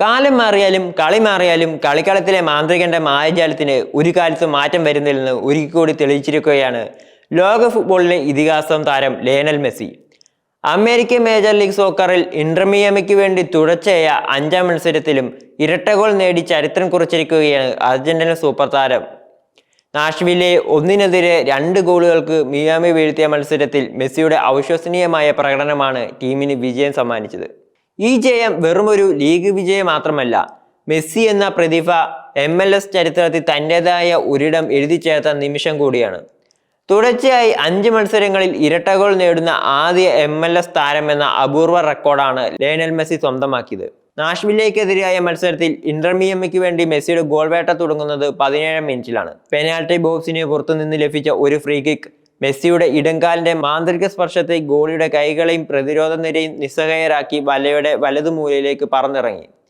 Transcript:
കാലം മാറിയാലും കളി മാറിയാലും കളിക്കളത്തിലെ മാന്ത്രികന്റെ മായജാലത്തിന് ഒരു കാലത്ത് മാറ്റം വരുന്നില്ലെന്ന് ഒരിക്കൽ കൂടി തെളിയിച്ചിരിക്കുകയാണ് ലോക ഫുട്ബോളിലെ ഇതിഹാസം താരം Lionel Messi. American major league സോക്കറിൽ ഇന്റർമിയമയ്ക്ക് വേണ്ടി തുടർച്ചയായ അഞ്ചാം മത്സരത്തിലും ഇരട്ട ഗോൾ നേടി ചരിത്രം കുറിച്ചിരിക്കുകയാണ് അർജന്റീന സൂപ്പർ താരം. നാഷ്വിലെ ഒന്നിനെതിരെ രണ്ട് ഗോളുകൾക്ക് മിയാമി വീഴ്ത്തിയ മത്സരത്തിൽ മെസ്സിയുടെ അവിശ്വസനീയമായ പ്രകടനമാണ് ടീമിന് വിജയം സമ്മാനിച്ചത്. ഈ ജയം വെറുമൊരു ലീഗ് വിജയം മാത്രമല്ല. മെസ്സി എന്ന പ്രതിഭ എം എൽ എസ് ചരിത്രത്തിൽ തന്റെതായ ഒരിടം എഴുതി ചേർത്ത നിമിഷം കൂടിയാണ്. തുടർച്ചയായി അഞ്ച് മത്സരങ്ങളിൽ ഇരട്ട ഗോൾ നേടുന്ന ആദ്യ എം എൽ എസ് താരമെന്ന അപൂർവ റെക്കോർഡാണ് ലയണൽ മെസ്സി സ്വന്തമാക്കിയത്. നാഷ്വില്ലേക്കെതിരായ മത്സരത്തിൽ ഇന്റർമിയമ്മയ്ക്ക് വേണ്ടി മെസ്സിയുടെ ഗോൾ വേട്ട തുടങ്ങുന്നത് പതിനേഴാം മിനിറ്റിലാണ്. പെനാൽറ്റി ബോക്സിന് പുറത്തുനിന്ന് ലഭിച്ച ഒരു ഫ്രീ കിക്ക് മെസ്സിയുടെ ഇടങ്കാലിന്റെ മാന്ത്രിക സ്പർശത്തെ ഗോളിയുടെ കൈകളെയും പ്രതിരോധ നിരയും നിസ്സഹായരാക്കി വലയുടെ വലതുമൂലയിലേക്ക് പറന്നിറങ്ങി.